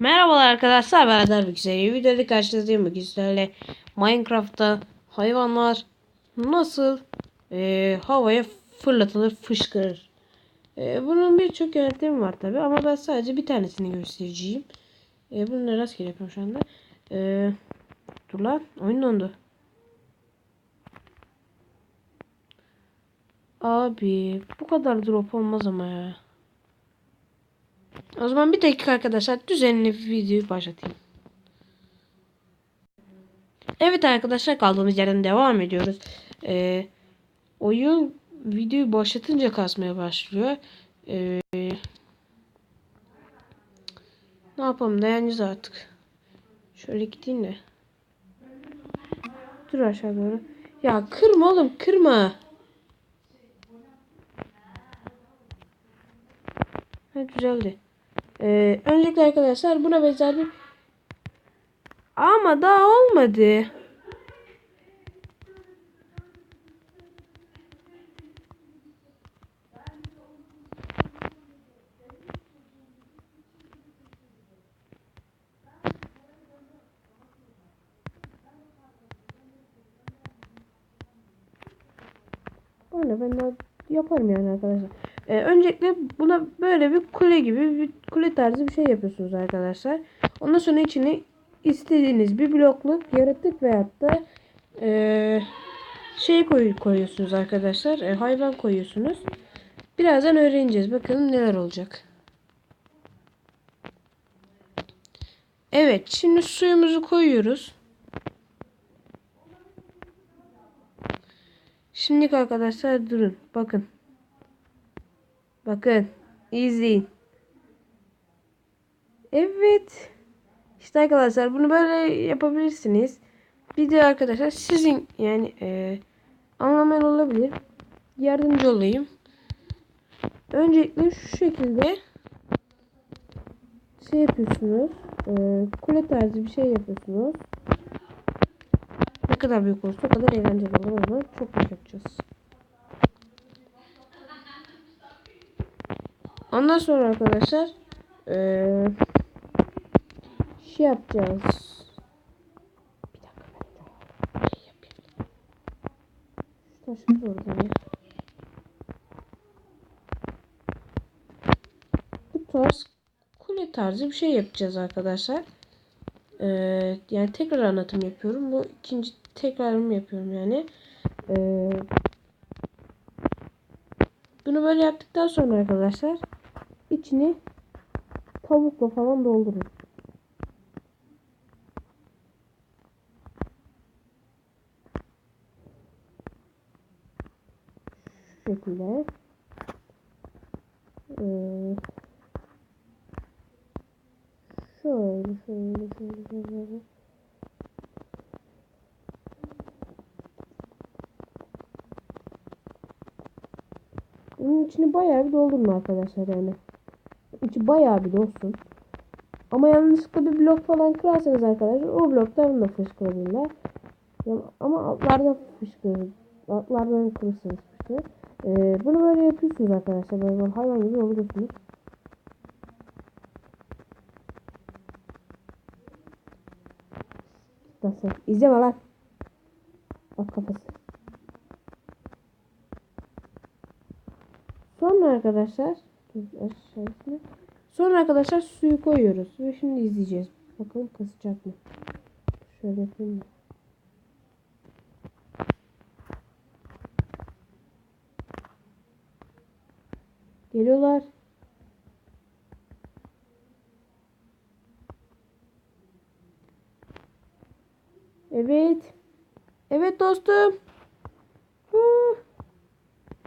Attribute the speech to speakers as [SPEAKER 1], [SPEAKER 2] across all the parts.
[SPEAKER 1] Merhabalar arkadaşlar ben Adar Bilgisayarı. Videoda karşınızdayım bugün sizlerle Minecraft'ta hayvanlar nasıl e, havaya fırlatılır fışkırır. E, bunun birçok yöntemi var tabi ama ben sadece bir tanesini göstereceğim. E, bunu rastgele yapıyorum şu anda. E, dur lan oyun dondu. Abi bu kadar drop olmaz ama ya. O zaman bir dakika arkadaşlar düzenli videoyu başlatayım. Evet arkadaşlar kaldığımız yerden devam ediyoruz. Ee, oyun videoyu başlatınca kasmaya başlıyor. Ee, ne yapalım dayanacağız artık. Şöyle gideyim de. Dur aşağı doğru. Ya kırma oğlum kırma. Ha düzeldi. Ee, öncelikle arkadaşlar buna benzer bir ama daha olmadı. Öyle ben de yaparım yani arkadaşlar. Ee, öncelikle buna böyle bir kule gibi bir kule tarzı bir şey yapıyorsunuz arkadaşlar. Ondan sonra içine istediğiniz bir blokluk yaratık veyahut da e, şey koy, koyuyorsunuz arkadaşlar. E, hayvan koyuyorsunuz. Birazdan öğreneceğiz. Bakalım neler olacak. Evet. Şimdi suyumuzu koyuyoruz. Şimdi arkadaşlar durun. Bakın. Bakın. izleyin. Evet. İşte arkadaşlar bunu böyle yapabilirsiniz. Bir de arkadaşlar sizin yani e, anlamayan olabilir. Yardımcı olayım. Öncelikle şu şekilde şey yapıyorsunuz. E, kule tarzı bir şey yapıyorsunuz. Ne kadar büyük olursa o kadar eğlenceli olur. O zaman çok büyük yapacağız. Ondan sonra arkadaşlar ee, şey yapacağız. Bir dakika ben şey yapayım. Şu oradan ya. Bu tarz kule tarzı bir şey yapacağız arkadaşlar. Ee, yani tekrar anlatım yapıyorum. Bu ikinci tekrarımı yapıyorum yani. Ee, bunu böyle yaptıktan sonra arkadaşlar içini tavukla falan doldurun. Şu şekilde. Ee, şöyle şöyle şöyle şöyle. Bunun içini bayağı bir doldurun arkadaşlar yani. İçi bayağı bir dolsun. Ama yanlışlıkla bir blok falan kırarsanız arkadaşlar o bloktan da fışkırabilirler. Ama altlardan fışkırır. Altlardan kırırsanız fışkırır. Ee, bunu böyle yapıyorsunuz arkadaşlar. Böyle hayvan gibi dolduruyorsunuz. Nasıl? İzleme lan. Bak kafası. Sonra arkadaşlar aşağısına. Sonra arkadaşlar suyu koyuyoruz ve şimdi izleyeceğiz. Bakalım kısacak mı? Şöyle yapayım mı? Geliyorlar. Evet. Evet dostum. Huh.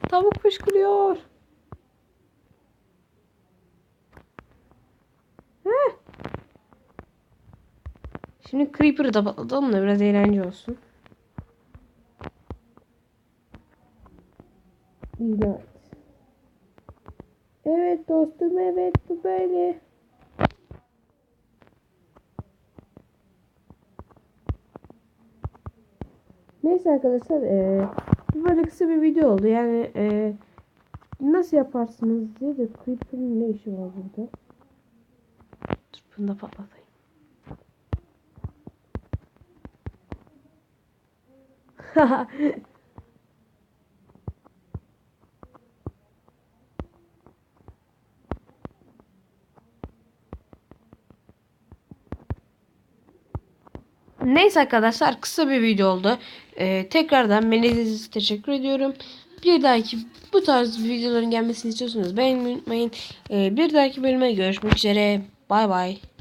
[SPEAKER 1] Tavuk fışkırıyor. Şimdi Creeper'ı da patlatalım da biraz eğlence olsun. Evet. Evet dostum evet bu böyle. Neyse arkadaşlar ee, bu böyle kısa bir video oldu. Yani ee, nasıl yaparsınız diye de Creeper'ın ne işi var burada? Dur Bunu da patlatayım. Neyse arkadaşlar kısa bir video oldu. Ee, tekrardan beni teşekkür ediyorum. Bir dahaki bu tarz videoların gelmesini istiyorsanız beğenmeyi unutmayın. Ee, bir dahaki bölüme görüşmek üzere. Bay bay.